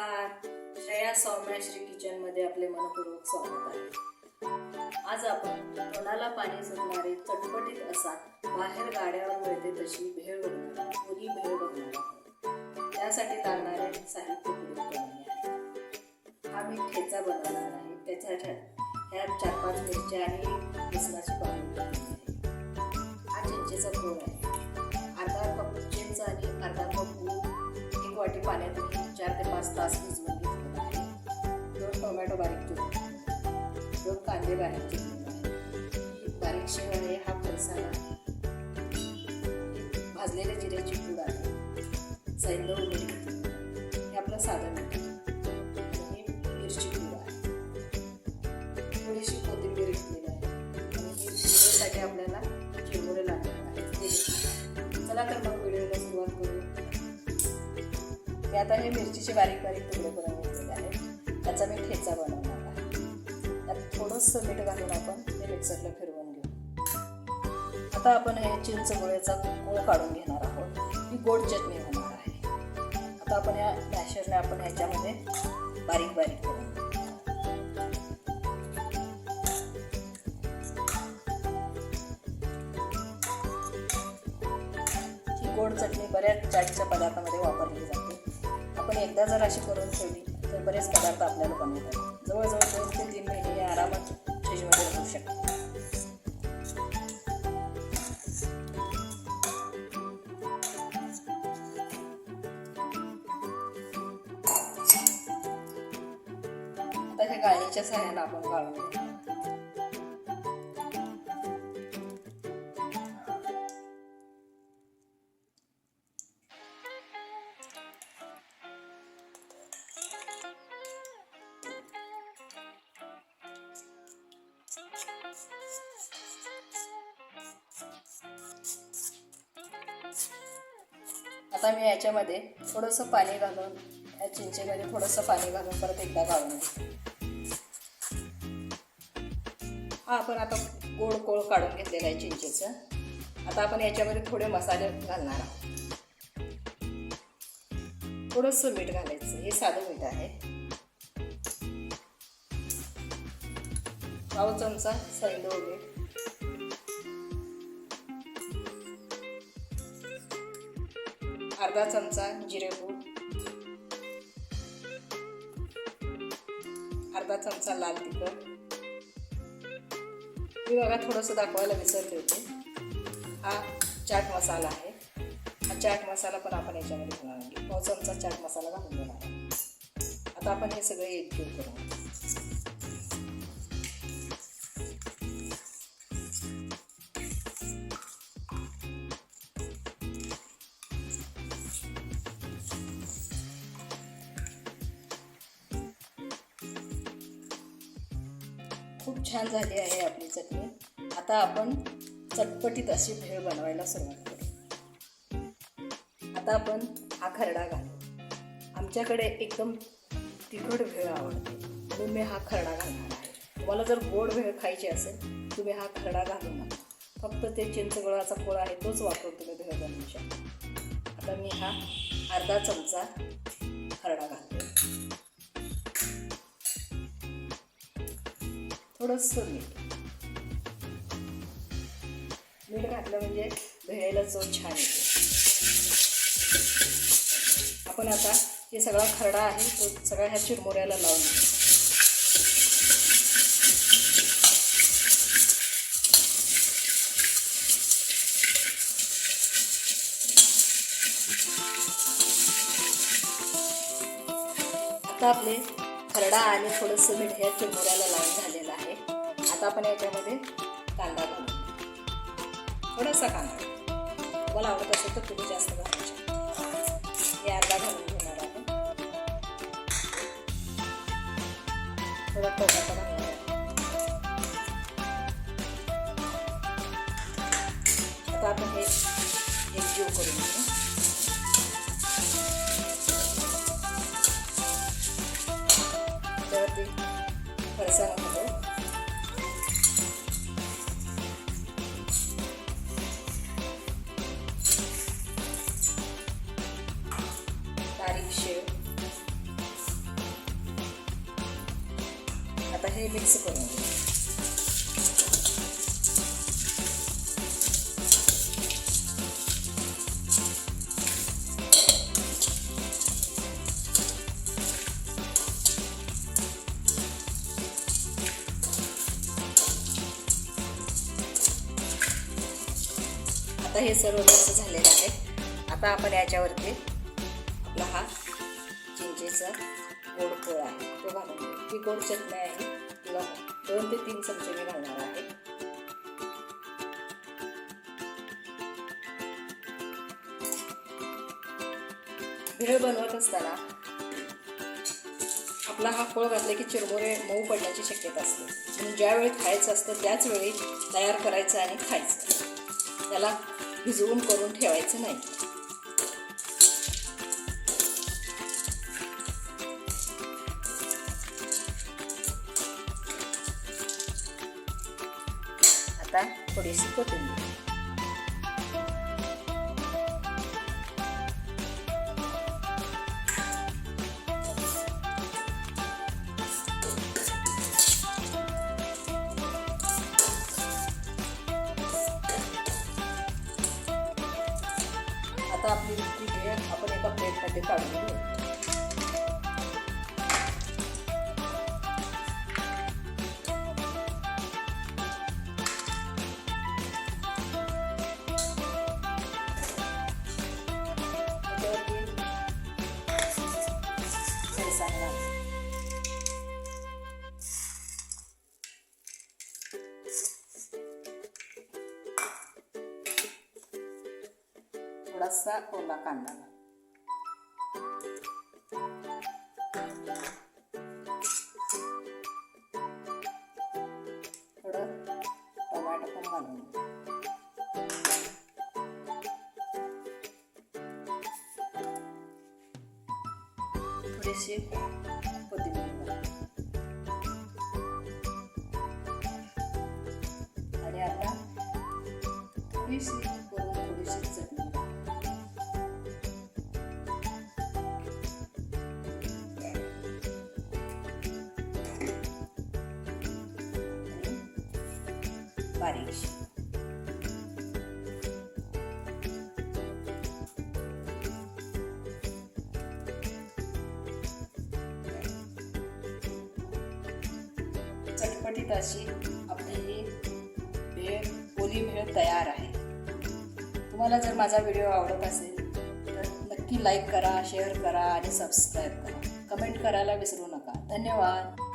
नमस्कार श्रेया सौम्या श्री किचनमध्ये आपले मनपूर्वक स्वागत आहे. आज आपण तोंडाला पाणी सुटणारे चटपटीत असा बाहेर गाड्यावर मिळते तशी भेळ बनवणार पुरी भेळ बघणार आहोत. त्यासाठी लागणारे साहित्य पुढे हा मी ठेचा बनवणार आहे. त्याच्या ह्या चार पाच मिरच्या आणि लसणाची पाणी हा चिंचेचा फोड आहे. तास भिजवून घेतलेला आहे. दोन टोमॅटो बारीक चिरून दोन कांदे बारीक चिरून बारीक शिवाय हा फरसाणा भाजलेल्या जिऱ्याची पूड आहे. सैंदव मीठ हे आपलं साधन मी आता हे मिरचीचे बारीक बारीक तुकडे करून घेतलेले आहेत त्याचा मी ठेचा बनवणार आहे. त्यात थोडंसं मीठ घालून आपण हे मिक्सरला फिरवून घेऊ. आता आपण हे चिंच मुळेचा गोळ काढून घेणार आहोत. ही गोड चटणी होणार आहे. आता आपण या मॅशरने आपण ह्याच्यामध्ये बारीक बारीक करू ही गोड चटणी बऱ्याच चाटच्या पदार्थामध्ये वापरली जाते. आपण एकदा जर अशी करून ठेवली तर बरेच पदार्थ आपल्याला बनवतात जवळजवळ दोन ते तीन महिने हे आरामात फ्रीजमध्ये राहू शकतात. आता हे गाळणीच्या सहाय्यानं आपण गाळून आता मी याच्यामध्ये थोडंसं पाणी घालून या चिंचेमध्ये थोडंसं पाणी घालून परत एकदा घालून हा आपण आता गोड कोळ काढून घेतलेला आहे चिंचेचं. आता आपण याच्यामध्ये थोडे मसाले घालणार आहोत. थोडंसं मीठ घालायचं हे साधं मीठ आहे. पाव चमचा सैंदूळ मीठ. अर्धा चमचा जिरेपूड अर्धा चमचा लाल तिखट. मी बघा थोडंसं दाखवायला विसरले होते. हा चाट मसाला आहे. हा चाट मसाला पण आपण याच्यामध्ये घेणार आहे. पाव चमचा चाट मसाला घालून घेणार आहे. आता आपण हे सगळे एकजीव करू खूप छान झाली आहे आपली चटणी. आता आपण चटपटीत अशी भेळ बनवायला सुरुवात करू. आता आपण हा खरडा घालू. आमच्याकडे एकदम तिखट भेळ आवडते. म्हणून मी हा खरडा घालणार आहे. तुम्हाला जर गोड भेळ खायची असेल तुम्ही हा खरडा घालू नका. फक्त ते चिंचगुळाचा खोळ आहे तोच वापरून तुम्ही भेळ बनवू शकता. आता मी हा अर्धा चमचा खरडा घालतो. थोडंसं मीठ. मीठ घातलं म्हणजे भेळेला चव छान येते. आपण आता हे सगळा खरडा आहे तो सगळा ह्या चिरमुऱ्याला लावून आता आपले खरडा आणि थोडंसं मीठ हे चिरमुऱ्याला लावून झालेलं आहे. आता आपण याच्यामध्ये कांदा घालू. थोडासा कांदा. तुम्हाला आवडत असेल तर तुम्ही जास्त घालू हे अर्धा घालून घेणार आहे. थोडा टोमॅटो घालणार आता आपण हे एकजीव करून घेऊ. desarmador. Pare encheu. A partir de 20 segundos. आता हे सर्व मिक्स झालेलं आहे. आता आपण याच्यावरती आपला हा चिंचेचा गोड पोळा आहे. तो घालून ती ही गोड चटणी आहे. तुला दोन ते तीन चमचे मी घालणार आहे. भेळ बनवत असताना आपला हा फळ घातला की चिरमुरे मऊ पडण्याची शक्यता असते. म्हणून ज्यावेळी खायचं असतं त्याच वेळी तयार करायचं आणि खायचं. त्याला भिजवून करून ठेवायचं नाही. आता थोडीशी कोथिंबीर. आता आपली मिरची भेळ आपण एका प्लेटमध्ये काढून घेऊ. त्याच्यावरती फरसाण घालायचं. थोडासा ओला कांदा थोडं टोमॅटो पण घालून घेऊ. थोडीशी कोथिंबीर घालू. आणि आता थोडीशी करून थोडीशी आणि चटपटीत अशी आपली ही भेळ ओली भेळ तयार आहे. तुम्हाला जर माझा व्हिडिओ आवडत असेल तर नक्की लाईक करा शेअर करा आणि सबस्क्राईब करा. कमेंट करायला विसरू नका. धन्यवाद.